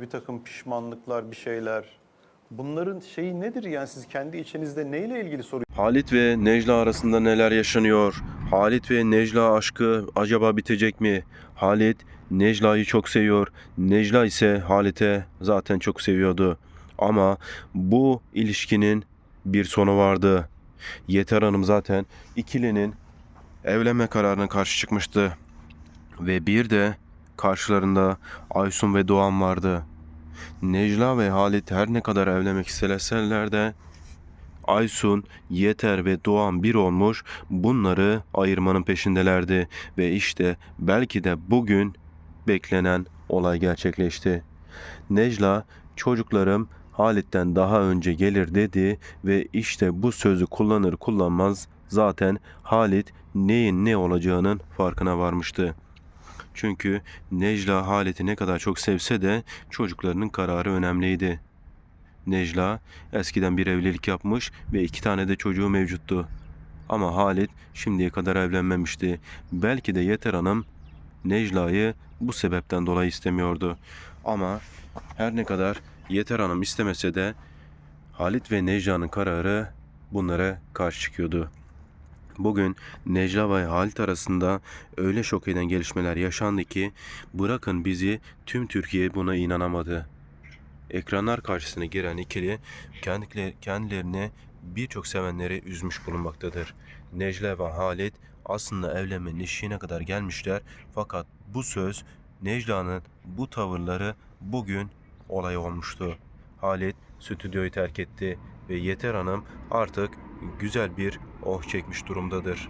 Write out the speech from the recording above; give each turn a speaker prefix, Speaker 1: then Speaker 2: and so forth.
Speaker 1: bir takım pişmanlıklar, bir şeyler. Bunların şeyi nedir yani siz kendi içinizde neyle ilgili soru
Speaker 2: Halit ve Necla arasında neler yaşanıyor? Halit ve Necla aşkı acaba bitecek mi? Halit Necla'yı çok seviyor. Necla ise Halit'e zaten çok seviyordu. Ama bu ilişkinin bir sonu vardı. Yeter Hanım zaten ikilinin evlenme kararına karşı çıkmıştı. Ve bir de karşılarında Aysun ve Doğan vardı. Necla ve Halit her ne kadar evlenmek isteseler de Aysun, Yeter ve Doğan bir olmuş bunları ayırmanın peşindelerdi ve işte belki de bugün beklenen olay gerçekleşti. Necla çocuklarım Halit'ten daha önce gelir dedi ve işte bu sözü kullanır kullanmaz zaten Halit neyin ne olacağının farkına varmıştı. Çünkü Necla Halit'i ne kadar çok sevse de çocuklarının kararı önemliydi. Necla eskiden bir evlilik yapmış ve iki tane de çocuğu mevcuttu. Ama Halit şimdiye kadar evlenmemişti. Belki de Yeter Hanım Necla'yı bu sebepten dolayı istemiyordu. Ama her ne kadar Yeter Hanım istemese de Halit ve Necla'nın kararı bunlara karşı çıkıyordu. Bugün Necla ve Halit arasında öyle şok eden gelişmeler yaşandı ki bırakın bizi tüm Türkiye buna inanamadı ekranlar karşısına giren ikili kendileri- kendilerini birçok sevenleri üzmüş bulunmaktadır. Necla ve Halit aslında evlenmenin eşiğine kadar gelmişler fakat bu söz Necla'nın bu tavırları bugün olay olmuştu. Halit stüdyoyu terk etti ve Yeter Hanım artık güzel bir oh çekmiş durumdadır.